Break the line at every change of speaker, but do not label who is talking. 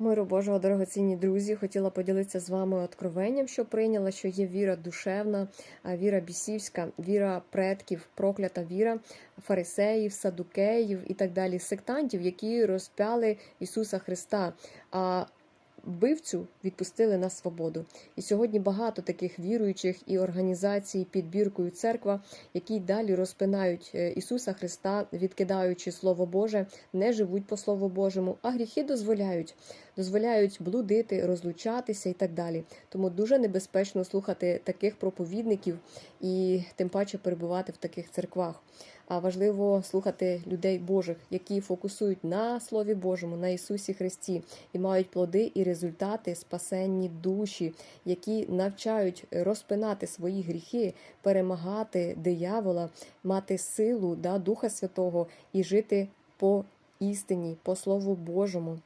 Миру Божого, дорогоцінні друзі, хотіла поділитися з вами откровенням, що прийняла, що є віра душевна, віра бісівська, віра предків, проклята віра фарисеїв, садукеїв і так далі, сектантів, які розпяли Ісуса Христа. А Вбивцю відпустили на свободу, і сьогодні багато таких віруючих і організацій під біркою церква, які далі розпинають е, Ісуса Христа, відкидаючи Слово Боже, не живуть по Слову Божому, а гріхи дозволяють, дозволяють блудити, розлучатися і так далі. Тому дуже небезпечно слухати таких проповідників і тим паче перебувати в таких церквах. А важливо слухати людей Божих, які фокусують на Слові Божому, на Ісусі Христі і мають плоди і результати, спасенні душі, які навчають розпинати свої гріхи, перемагати диявола, мати силу да, Духа Святого і жити по істині, по Слову Божому.